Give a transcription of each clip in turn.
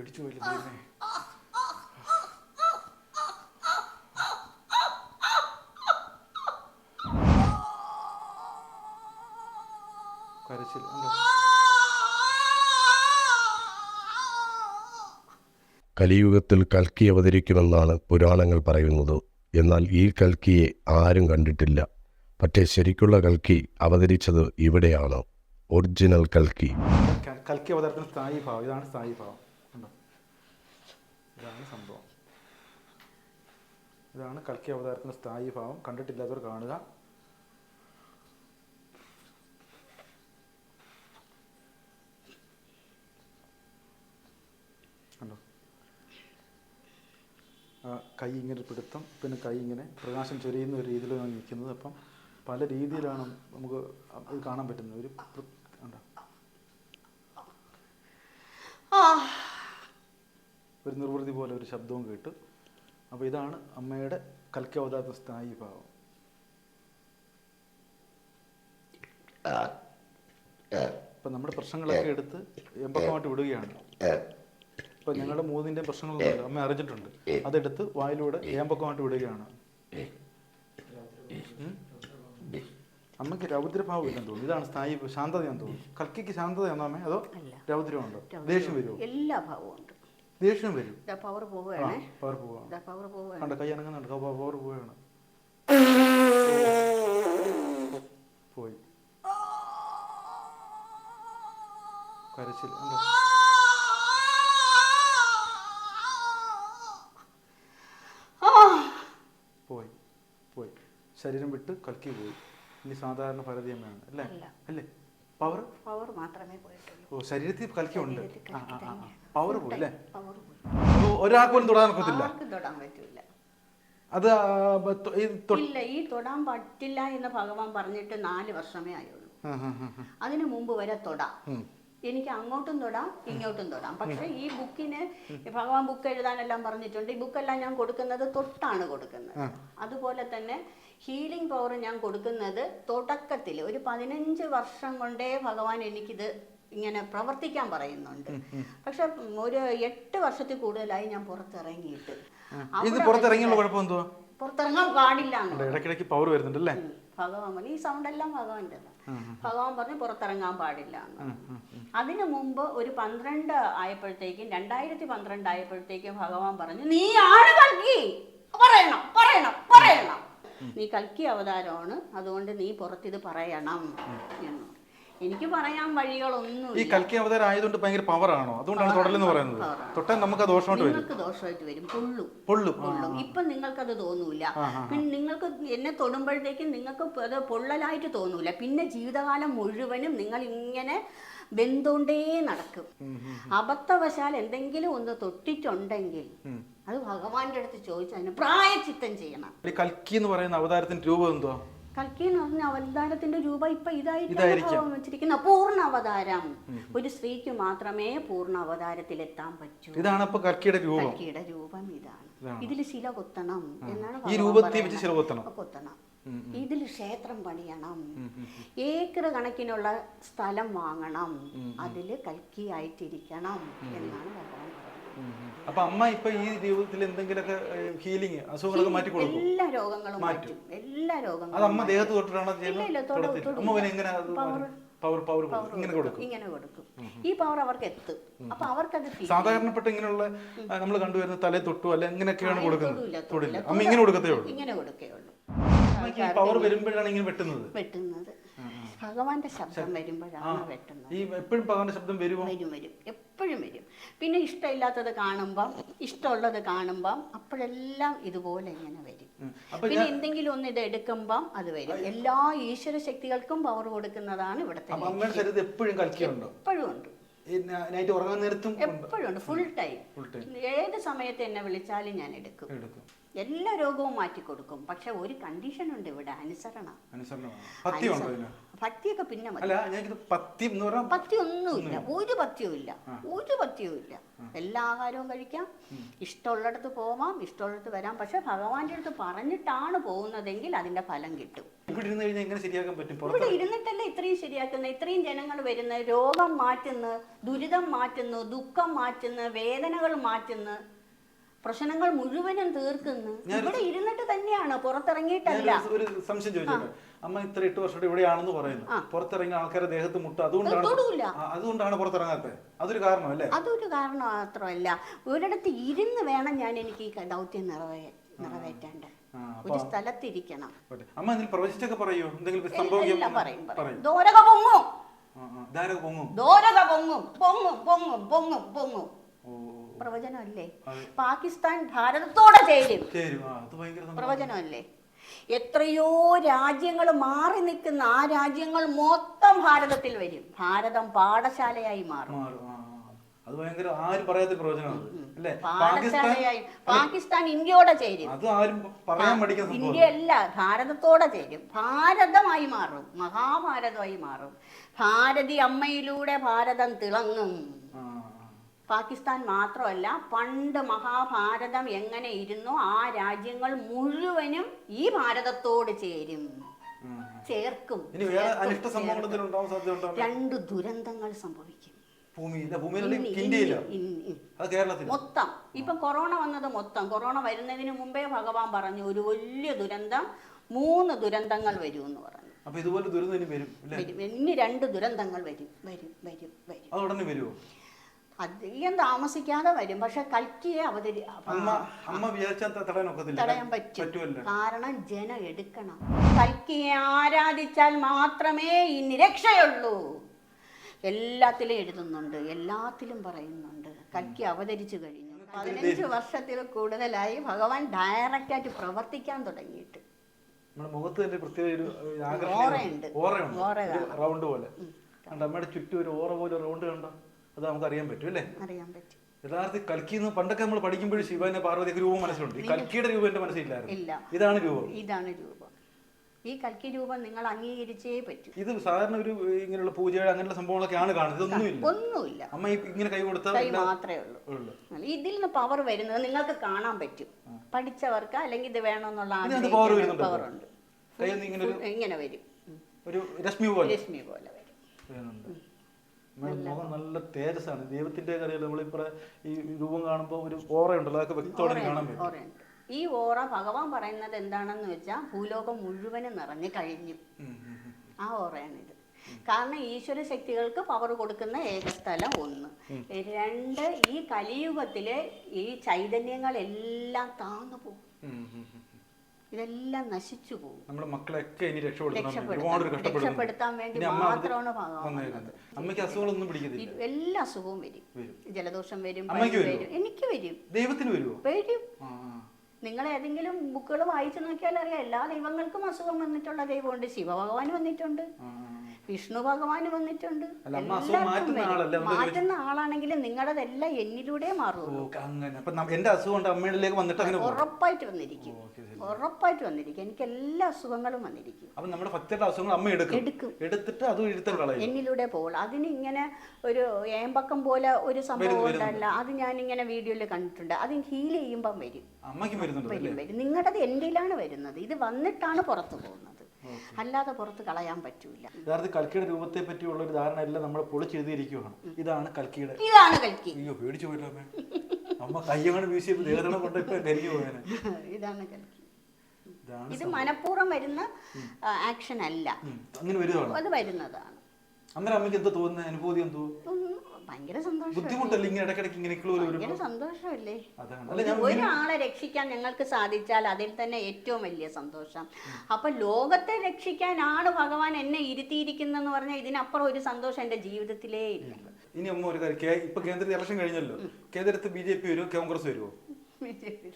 പേടിച്ചു പോയില്ല ദൈവമേ. കരച്ചിൽ കലിയുഗത്തിൽ കൽക്കി അവതരിക്കുമെന്നാണ് പുരാണങ്ങൾ പറയുന്നത്. എന്നാൽ ഈ കൽക്കിയെ ആരും കണ്ടിട്ടില്ല. പക്ഷേ ശരിക്കുള്ള കൽക്കി അവതരിച്ചത് ഇവിടെയാണ്. ഒറിജിനൽ കൽക്കി. കൽക്കി അവതരണം സ്ഥായി ഭാവം ഇതാണ് സ്ഥായി ഭാവം ഇതാണ് സംഭവം. ഇതാണ് കൽക്കി അവതാരത്തിന്റെ സ്ഥായി ഭാവം. കണ്ടിട്ടില്ലാത്തവർ കാണുക. കൈ ഇങ്ങനെ പിടുത്തം പിന്നെ കൈ ഇങ്ങനെ പ്രകാശം ചൊരിയുന്ന ഒരു രീതിയിലാണ് നിൽക്കുന്നത്. അപ്പം പല രീതിയിലാണ് നമുക്ക് ഇത് കാണാൻ പറ്റുന്നത്. ഒരു കണ്ടോ? ഒരു നിർവൃതി പോലെ ഒരു ശബ്ദവും കേട്ടു അപ്പോൾ ഇതാണ് അമ്മയുടെ കൽക്കി അവതാരത്തെ സ്ഥായി ഭാവം അപ്പം നമ്മുടെ പ്രശ്നങ്ങളൊക്കെ എടുത്ത് എമ്പക്കമായിട്ട് വിടുകയാണ്. ഇപ്പം ഞങ്ങളുടെ മൂന്നിന്റെ പ്രശ്നങ്ങളുണ്ട് അമ്മ അറിഞ്ഞിട്ടുണ്ട്. അതെടുത്ത് വായിലൂടെ ഏമ്പക്കമായിട്ട് വിടുകയാണ്? അമ്മയ്ക്ക് രൗദ്രഭാവം ഇല്ലെന്ന് തോന്നുന്നു. ഇതാണ് സ്ഥായി ശാന്തതയാന്ന് തോന്നുന്നു. കൽക്കിക്ക് ശാന്തതയാണോ അമ്മ? അതോ രൗദ്രമുണ്ടോ ദേഷ്യം വരുമോ? എല്ലാ ഭാവവും. ദേഷ്യം വരും. പവർ പോവുകയാണ്. പവർ പോവുകയാണ്. പവർ പോവുകയാണ്. കണ്ട കൈ അനങ്ങുന്നുണ്ട്. പവർ പോവുകയാണ്. പോയി. കരച്ചിൽ? പോയി. പോയി. ശരീരം വിട്ട് കൽക്കി പോയി. ഇനി സാധാരണ ഭരതീയമ്മയാണ്. അല്ലേ. അല്ല. പവർ പവർ മാത്രമേ പോയിട്ടുള്ളൂ. ഓ ശരീരത്തിൽ കൽക്കി പവർ പോയി അല്ലേ പവർ പോയി. ഒരാൾക്ക് പോലും തൊടാൻ ഒക്കത്തില്ല ആർക്കും തൊടാൻ അത് ആ, ബ- തൊ- ഈ തൊ- ഇല്ല ഈ തൊടാൻ പറ്റില്ല എന്ന് ഭഗവാൻ പറഞ്ഞിട്ട് നാല് വർഷമേ ആയുള്ളൂ. ആ, ആ, ആ, ആ. അതിനു മുമ്പ് വരെ തൊടാം. ഉം. എനിക്ക് അങ്ങോട്ടും തൊടാം ഇങ്ങോട്ടും തൊടാം. പക്ഷെ ഈ ബുക്കിന് ഭഗവാൻ ബുക്ക് എഴുതാനെല്ലാം പറഞ്ഞിട്ടുണ്ട്. ഈ ബുക്കെല്ലാം ഞാൻ കൊടുക്കുന്നത് തൊട്ടാണ് കൊടുക്കുന്നത്. അതുപോലെ തന്നെ ഹീലിംഗ് പവർ ഞാൻ കൊടുക്കുന്നത് തുടക്കത്തിൽ ഒരു പതിനഞ്ച് വർഷം കൊണ്ടേ ഭഗവാൻ എനിക്കിത് ഇങ്ങനെ പ്രവർത്തിക്കാൻ പറയുന്നുണ്ട്. പക്ഷെ ഒരു എട്ട് വർഷത്തിൽ കൂടുതലായി ഞാൻ പുറത്തിറങ്ങിയിട്ട്. ഇത് പുറത്തിറങ്ങിയുള്ള കുഴപ്പം എന്തുവാ? പുറത്തിറങ്ങാൻ പാടില്ല ഇടയ്ക്കിടയ്ക്ക് പവർ വരുന്നുണ്ട് അല്ലേ. ഭഗവാൻ പറഞ്ഞു ഈ സൗണ്ട് എല്ലാം ഭഗവാന്റെ ഭഗവാൻ പറഞ്ഞു പുറത്തിറങ്ങാൻ പാടില്ല അതിനു മുമ്പ് ഒരു പന്ത്രണ്ട് ആയപ്പോഴത്തേക്കും രണ്ടായിരത്തി പന്ത്രണ്ട് ആയപ്പോഴത്തേക്കും ഭഗവാൻ പറഞ്ഞു നീ ആണ് പറയണം പറയണം പറയണം. നീ കൽക്കി അവതാരമാണ് അതുകൊണ്ട് നീ പുറത്തിത് പറയണം എന്ന്. എനിക്ക് പറയാൻ വഴികളൊന്നും ഈ കൽക്കി അവതാരം ആയതുകൊണ്ട് ഭയങ്കര പവറാണോ? അതുകൊണ്ടാണ് തൊടലെന്ന് പറയുന്നത്. തൊട്ടാൽ നമുക്ക് ദോഷമായിട്ട് വരും. നിങ്ങൾക്ക് ദോഷമായിട്ട് വരും. പൊള്ളും. പൊള്ളും. പൊള്ളും. ഇപ്പൊ നിങ്ങൾക്കത് തോന്നൂല. പിന്നെ നിങ്ങൾക്ക് എന്നെ തൊടുമ്പോഴത്തേക്കും നിങ്ങൾക്ക് അത് പൊള്ളലായിട്ട് തോന്നൂല. പിന്നെ ജീവിതകാലം മുഴുവനും നിങ്ങൾ ഇങ്ങനെ ബന്ധുണ്ടേ നടക്കും. അബദ്ധവശാൽ എന്തെങ്കിലും ഒന്ന് തൊട്ടിട്ടുണ്ടെങ്കിൽ അത് ഭഗവാന്റെ അടുത്ത് ചോദിച്ചു അതിന് പ്രായച്ചിത്തം ചെയ്യണം. കൽക്കി എന്ന് പറയുന്ന അവതാരത്തിന്റെ രൂപം എന്തോ കൽക്കി എന്ന് പറഞ്ഞ അവതാരത്തിന്റെ രൂപ ഇപ്പൊ ഇതായിട്ടാണ് വെച്ചിരിക്കുന്ന പൂർണ അവതാരം ഒരു സ്ത്രീക്ക് മാത്രമേ പൂർണ അവതാരത്തിൽ എത്താൻ പറ്റൂ ഇതാണ് കൽക്കിയുടെ രൂപം ഇതാണ്. ഇതിൽ ശില കൊത്തണം എന്നാണ് ഈ രൂപത്തിൽ. വെച്ച് ശില കൊത്തണം. കൊത്തണം. ഇതിൽ ക്ഷേത്രം പണിയണം. ഏക്കർ കണക്കിനുള്ള സ്ഥലം വാങ്ങണം. അതിൽ കൽക്കി കൽക്കിയായിട്ടിരിക്കണം എന്നാണ് ഭഗവാൻ അപ്പൊ അമ്മ ഇപ്പൊ ഈ ജീവിതത്തിൽ എന്തെങ്കിലുമൊക്കെ ഹീലിംഗ് അസുഖങ്ങളൊക്കെ മാറ്റി കൊടുക്കും എല്ലാ രോഗങ്ങളും മാറ്റും. എല്ലാ രോഗങ്ങളും അത് അമ്മ ദേഹത്ത് തൊട്ടിട്ടാണോ ചെയ്യുന്നത്. അമ്മ എങ്ങനെ. പവർ പവർ ഇങ്ങനെ കൊടുക്കും ഇങ്ങനെ കൊടുക്കും. ഈ പവർ അവർക്ക് എത്തും. അപ്പൊ അവർക്കത് സാധാരണപ്പെട്ട ഇങ്ങനെയുള്ള നമ്മൾ കണ്ടുവരുന്ന തലേ തൊട്ടു അല്ല എങ്ങനെയൊക്കെയാണ് കൊടുക്കുന്നത്. തൊടൂല, തൊടില്ല. അമ്മ ഇങ്ങനെ കൊടുക്കത്തേ ഉള്ളൂ. ഇങ്ങനെ കൊടുക്കേ ഉള്ളൂ പവർ വരുമ്പോഴാണ് ഇങ്ങനെ വെട്ടുന്നത്. വെട്ടുന്നത്. ഭഗവാന്റെ ശബ്ദം വരുമ്പോഴാണ് വെട്ടുന്നത്. ഈ എപ്പോഴും ഭഗവാന്റെ ശബ്ദം വരുമോ? വരും വരും. എപ്പോഴും വരും. പിന്നെ ഇഷ്ടമില്ലാത്തത് കാണുമ്പം ഇഷ്ടമുള്ളത് കാണുമ്പം അപ്പോഴെല്ലാം ഇതുപോലെ ഇങ്ങനെ വരും. പിന്നെ എന്തെങ്കിലും ഒന്ന് ഇത് എടുക്കുമ്പം അത് വരും. എല്ലാ ഈശ്വര ശക്തികൾക്കും പവർ കൊടുക്കുന്നതാണ് ഇവിടുത്തെ എപ്പോഴും എപ്പോഴും ഉണ്ട്. നൈറ്റ് ഉറങ്ങാൻ നേരത്തും എപ്പോഴും ഉണ്ട്. ഫുൾ ടൈം ഏത് സമയത്ത് എന്നെ വിളിച്ചാലും ഞാൻ എടുക്കും. എല്ലാ രോഗവും മാറ്റി കൊടുക്കും പക്ഷെ ഒരു കണ്ടീഷൻ ഉണ്ട് ഇവിടെ. അനുസരണം. ഇതിന്? ഭക്തിയൊക്കെ പിന്നെ മതി. അല്ല ഞാൻ ഇത് പത്യം എന്ന് പറഞ്ഞാൽ പത്യൊന്നുമില്ല ഒരു പത്യവും ഇല്ല ഒരു പത്യവും ഇല്ല എല്ലാ ആഹാരവും കഴിക്കാം. ഇഷ്ടമുള്ളിടത്ത് പോവാം ഇഷ്ടമുള്ളിടത്ത് വരാം. പക്ഷെ ഭഗവാന്റെ അടുത്ത് പറഞ്ഞിട്ടാണ് പോകുന്നതെങ്കിൽ അതിന്റെ ഫലം കിട്ടും. ഇവിടെ ഇരുന്ന് കഴിഞ്ഞാൽ എങ്ങനെ ശരിയാക്കാൻ പറ്റും? പുറത്ത് ഇവിടെ ഇരുന്നിട്ടല്ലേ ഇത്രയും ശരിയാക്കുന്ന? ഇത്രയും ജനങ്ങൾ വരുന്ന രോഗം മാറ്റുന്നു ദുരിതം മാറ്റുന്നു ദുഃഖം മാറ്റുന്നു വേദനകൾ മാറ്റുന്നു പ്രശ്നങ്ങൾ മുഴുവനും തീർക്കുന്നു. ഇവിടെ ഇരുന്നിട്ട് തന്നെയാണ്? പുറത്തിറങ്ങിയിട്ടല്ല. ഒരു സംശയം ചോദിച്ചോട്ടെ? അമ്മ ഇത്ര എട്ട് വർഷം ഇവിടെയാണെന്ന് പറയുന്നു. പുറത്തിറങ്ങിയ ആൾക്കാരെ ദേഹത്ത് മുട്ട. അതുകൊണ്ടാണ് അതുകൊണ്ടാണ് പുറത്തിറങ്ങാത്തത്. അതൊരു കാരണമല്ലേ? അതൊരു കാരണം മാത്രമല്ല. ഒരിടത്ത് ഇരുന്ന് വേണം ഞാൻ എനിക്ക് ഈ ദൗത്യം നിറവേ നിറവേറ്റേണ്ട. ഒരു സ്ഥലത്തിരിക്കണം. അമ്മ എന്തെങ്കിലും പ്രവചിച്ചൊക്കെ പറയോ? എന്തെങ്കിലും സംഭവിക്കും പറയും ദോരക പൊങ്ങും. ആ. പൊങ്ങും. ദോരക പൊങ്ങും. പൊങ്ങും പൊങ്ങും പൊങ്ങും പൊങ്ങും. പ്രവചനമല്ലേ. പാകിസ്ഥാൻ ഭാരതത്തോടെ ചേരും. പ്രവചനമല്ലേ? എത്രയോ രാജ്യങ്ങൾ മാറി നിൽക്കുന്ന ആ രാജ്യങ്ങൾ മൊത്തം ഭാരതത്തിൽ വരും. ഭാരതം പാഠശാലയായി മാറും. അത് ഭയങ്കര ആരും പറയാത്ത പ്രവചനമാണ് അല്ലേ? പാകിസ്ഥാൻ പാകിസ്ഥാൻ ഇന്ത്യയോടെ ചേരും. അത് ആരും പറയാൻ ഇന്ത്യ അല്ല ഭാരതത്തോടെ ചേരും. ഭാരതമായി മാറും. മഹാഭാരതമായി മാറും. ഭാരതി അമ്മയിലൂടെ ഭാരതം തിളങ്ങും. പാകിസ്ഥാൻ മാത്രമല്ല പണ്ട് മഹാഭാരതം എങ്ങനെ ഇരുന്നു ആ രാജ്യങ്ങൾ മുഴുവനും ഈ ഭാരതത്തോട് ചേരും. ചേർക്കും രണ്ട് ദുരന്തങ്ങൾ സംഭവിക്കും. മൊത്തം. ഇപ്പൊ കൊറോണ വന്നത് മൊത്തം. കൊറോണ വരുന്നതിന് മുമ്പേ ഭഗവാൻ പറഞ്ഞു ഒരു വലിയ ദുരന്തം മൂന്ന് ദുരന്തങ്ങൾ വരും എന്ന് പറഞ്ഞു. അപ്പൊ ഇതുപോലെ ദുരന്തം ഇനി വരും ഇനി രണ്ട് ദുരന്തങ്ങൾ വരും വരും വരും വരും. അധികം താമസിക്കാതെ വരും. പക്ഷെ കൽക്കിയെ അവതരി തടയാൻ പറ്റും കാരണം ജനം എടുക്കണം. കൽക്കിയെ ആരാധിച്ചാൽ മാത്രമേ ഇനി രക്ഷയുള്ളൂ എല്ലാത്തിലും എഴുതുന്നുണ്ട്. എല്ലാത്തിലും പറയുന്നുണ്ട്. കൽക്കി അവതരിച്ചു കഴിഞ്ഞു. പതിനഞ്ച് വർഷത്തിൽ കൂടുതലായി ഭഗവാൻ ഡയറക്റ്റായിട്ട് പ്രവർത്തിക്കാൻ തുടങ്ങിയിട്ട്. മുഖത്ത് തന്നെ പ്രത്യേക ഒരു ഓറയുണ്ട്. റൗണ്ട് പോലെ. അമ്മയുടെ ചുറ്റും ഒരു ഓറ പോലെ റൗണ്ട് കണ്ടോ? അത് നമുക്ക് അറിയാൻ പറ്റും അല്ലേ? അറിയാൻ പറ്റും. യഥാർത്ഥത്തിൽ കൽക്കിന്ന് പണ്ടൊക്കെ നമ്മൾ പഠിക്കുമ്പോൾ ശിവന്റെ പാർവതിയൊക്കെ രൂപം മനസ്സിലുണ്ട്. ഈ കൽക്കിയുടെ രൂപം എന്റെ മനസ്സിലായിരുന്നു ഇതാണ് രൂപം. ഇതാണ് രൂപം. ഈ കൽക്കി രൂപം നിങ്ങൾ അംഗീകരിച്ചേ പറ്റൂ. ഇത് സാധാരണ ഒരു ഇങ്ങനെയുള്ള പൂജയുടെ അങ്ങനെയുള്ള സംഭവങ്ങളൊക്കെയാണ് കാണുന്നത്. ഇതൊന്നുമില്ല. ഒന്നുമില്ല. അമ്മ ഇങ്ങനെ കൈ കൊടുത്താൽ കൈ മാത്രമേ ഉള്ളൂ. ഇതിൽ നിന്ന് പവർ വരുന്നത് നിങ്ങൾക്ക് കാണാൻ പറ്റും. പഠിച്ചവർക്ക് അല്ലെങ്കിൽ ഇത് വേണമെന്നുള്ള? പവർ ഉണ്ട്. ഇങ്ങനെ വരും. ഒരു രശ്മി പോലെ. രശ്മി പോലെ വരും. മുഖം നല്ല തേജസ്സാണ്. ദൈവത്തിന്റെ നമ്മൾ നമ്മളിപ്പോ ഈ രൂപം കാണുമ്പോൾ ഒരു ഓറ ഓറയുണ്ടല്ലോ? അതൊക്കെ വ്യക്തമായിട്ട് കാണാൻ പറ്റും. ഈ ഓറ ഭഗവാൻ പറയുന്നത് എന്താണെന്ന് വെച്ചാൽ ഭൂലോകം മുഴുവനും നിറഞ്ഞു കഴിഞ്ഞു. ആ ഓറയാണ് ഇത് ആ ഓറയാണിത്. കാരണം ഈശ്വര ശക്തികൾക്ക് പവർ കൊടുക്കുന്ന ഏക സ്ഥലം ഒന്ന് രണ്ട് ഈ കലിയുഗത്തിലെ ഈ ചൈതന്യങ്ങളെല്ലാം താന്നു പോകും. ഇതെല്ലാം നശിച്ചു പോകും. നമ്മുടെ മക്കളെയൊക്കെ ഇനി രക്ഷപ്പെടുത്താൻ- രക്ഷപ്പെടുത്താൻ വേണ്ടി മാത്രമാണ് അമ്മയ്ക്ക് അസുഖങ്ങളൊന്നും പിടിക്കുന്നില്ല എല്ലാ അസുഖവും വരും. ജലദോഷം വരും വരും എനിക്ക് വരും. ദൈവത്തിന് വരുമോ വരും. നിങ്ങൾ ഏതെങ്കിലും ബുക്കുകൾ വായിച്ചു നോക്കിയാൽ അറിയാം. എല്ലാ ദൈവങ്ങൾക്കും അസുഖം വന്നിട്ടുള്ള ദൈവമുണ്ട് ശിവഭഗവാൻ വന്നിട്ടുണ്ട്. വിഷ്ണു ഭഗവാൻ വന്നിട്ടുണ്ട്. മാറ്റുന്ന ആളാണെങ്കിലും നിങ്ങളുടെതെല്ലാം എന്നിലൂടെ ഓ, മാറുള്ളൂ എന്റെ അസുഖം അമ്മയിലേക്ക് വന്നിട്ട് അങ്ങനെ പോകും? ഉറപ്പായിട്ട് വന്നിരിക്കും. ഉറപ്പായിട്ട് വന്നിരിക്കും. എനിക്ക് എല്ലാ അസുഖങ്ങളും വന്നിരിക്കും. അപ്പൊ നമ്മുടെ ഭക്തരുടെ അസുഖങ്ങൾ അമ്മ എടുക്കും? എടുക്കും. എടുത്തിട്ട് അത് എഴുത്തം കളയും? എന്നിലൂടെ പോകുള്ളൂ. അതിന് ഇങ്ങനെ ഒരു ഏമ്പക്കം പോലെ ഒരു സംഭവം ഉണ്ടല്ല. അത് ഞാൻ ഇങ്ങനെ വീഡിയോയിൽ കണ്ടിട്ടുണ്ട്. അത് ഹീൽ ചെയ്യുമ്പം വരും. വരും വരും. നിങ്ങളുടേത് എന്റെയിലാണ് വരുന്നത്. ഇത് വന്നിട്ടാണ് പുറത്തു പോകുന്നത്. അല്ലാതെ പുറത്ത് കളയാൻ പറ്റൂല. യഥാർത്ഥ കൽക്കിയുടെ രൂപത്തെ പറ്റിയുള്ള ഒരു ധാരണ എല്ലാം നമ്മൾ പൊളിച്ചെഴുതിയിരിക്കുകയാണ് ഇതാണ് കൽക്കിയുടെ. ഇതാണ് കൽക്കി. അയ്യോ പേടിച്ചു പോയില്ലോ അമ്മ? കയ്യങ്ങനെ വീശിയപ്പോൾ ദേഹതണ കൊണ്ട് ഇപ്പൊ കരിഞ്ഞു പോയേനെ. ഇതാണ് കൽക്കി. ഇത് മനഃപൂർവം വരുന്ന ആക്ഷൻ അല്ല. അങ്ങനെ വരുന്നതാണ് അത് വരുന്നതാണ്. അമ്മയുടെ അമ്മയ്ക്ക് എന്താ തോന്നുന്നത് അനുഭൂതി എന്തോ? ഭയങ്കര സന്തോഷം ബുദ്ധിമുട്ടല്ലേ ഇങ്ങനെ ഇടക്കിടക്ക് ഇങ്ങനെ ഭയങ്കര വരുമ്പോ? സന്തോഷമല്ലേ? അതാണ്. അല്ല ഞാൻ ഒരാളെ രക്ഷിക്കാൻ ഞങ്ങൾക്ക് സാധിച്ചാൽ അതിൽ തന്നെ ഏറ്റവും വലിയ സന്തോഷം. അപ്പൊ ലോകത്തെ രക്ഷിക്കാനാണ് ഭഗവാൻ എന്നെ ഇരുത്തിയിരിക്കുന്നെന്ന് പറഞ്ഞാൽ ഇതിനപ്പുറം ഒരു സന്തോഷം എന്റെ ജീവിതത്തിലേ ഇല്ല. ഇനി അമ്മ ഒരു കാര്യം കേ- ഇപ്പൊ കേന്ദ്രത്തിൽ ഇലക്ഷൻ കഴിഞ്ഞല്ലോ. കേന്ദ്രത്തിൽ ബി ജെ പി വരുമോ കോൺഗ്രസ് വരുമോ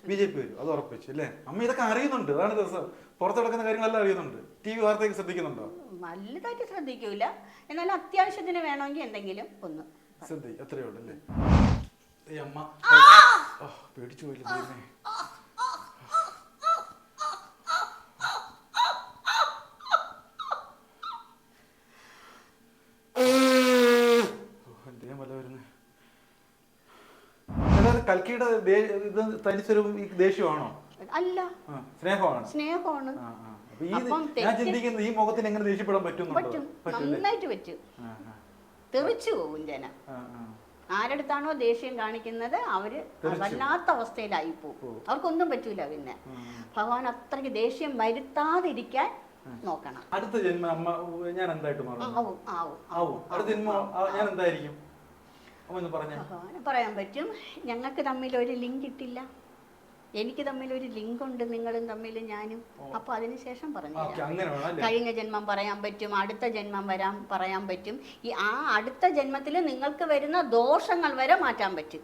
ബി ജെ പി വരും. അത് ഉറപ്പിച്ചു അല്ലേ? അമ്മ ഇതൊക്കെ അറിയുന്നുണ്ട്. അതാണ് ദിവസം പുറത്ത് നടക്കുന്ന കാര്യങ്ങളെല്ലാം അറിയുന്നുണ്ട്. ടി വി വാർത്തയൊക്കെ ശ്രദ്ധിക്കുന്നുണ്ടോ? വലുതായിട്ട് ശ്രദ്ധിക്കൂല. എന്നാൽ അത്യാവശ്യത്തിന് വേണമെങ്കിൽ എന്തെങ്കിലും ഒന്ന് ശ്രദ്ധിക്കും അല്ലേ? ഈ അമ്മ. പോയില്ലേ കൽക്കിയുടെ ദേ- ഇത് തനിസ്വരൂപം ഈ ദേഷ്യമാണോ? അല്ല. സ്നേഹമാണ്. സ്നേഹമാണ്. ഞാൻ ചിന്തിക്കുന്നത് ഈ മുഖത്തിന് എങ്ങനെ ദേഷ്യപ്പെടാൻ പറ്റുന്നുണ്ടോ? പറ്റും. നന്നായിട്ട് പറ്റും. തെറിച്ചു പോകും ജന. ആരടുത്താണോ ദേഷ്യം കാണിക്കുന്നത് അവർ വല്ലാത്ത അവസ്ഥയിലായി പോകും അവർക്കൊന്നും പറ്റൂല പിന്നെ. ഭഗവാൻ അത്രയ്ക്ക് ദേഷ്യം വരുത്താതിരിക്കാൻ നോക്കണം. അടുത്ത ജന്മം അമ്മ ഞാൻ എന്തായിട്ട് മാറും അടുത്ത ജന്മം ഞാൻ എന്തായിരിക്കും? പറയാൻ പറ്റും ഞങ്ങൾക്ക് തമ്മിൽ ഒരു ലിങ്ക് ഇട്ടില്ല. എനിക്ക് തമ്മിൽ ഒരു ലിങ്ക് ഉണ്ട് നിങ്ങളും തമ്മിൽ ഞാനും. അപ്പൊ അതിനുശേഷം പറഞ്ഞു കഴിഞ്ഞ ജന്മം പറയാൻ പറ്റും അടുത്ത ജന്മം വരാൻ പറയാൻ പറ്റും. ഈ ആ അടുത്ത ജന്മത്തിൽ നിങ്ങൾക്ക് വരുന്ന ദോഷങ്ങൾ വരെ മാറ്റാൻ പറ്റും.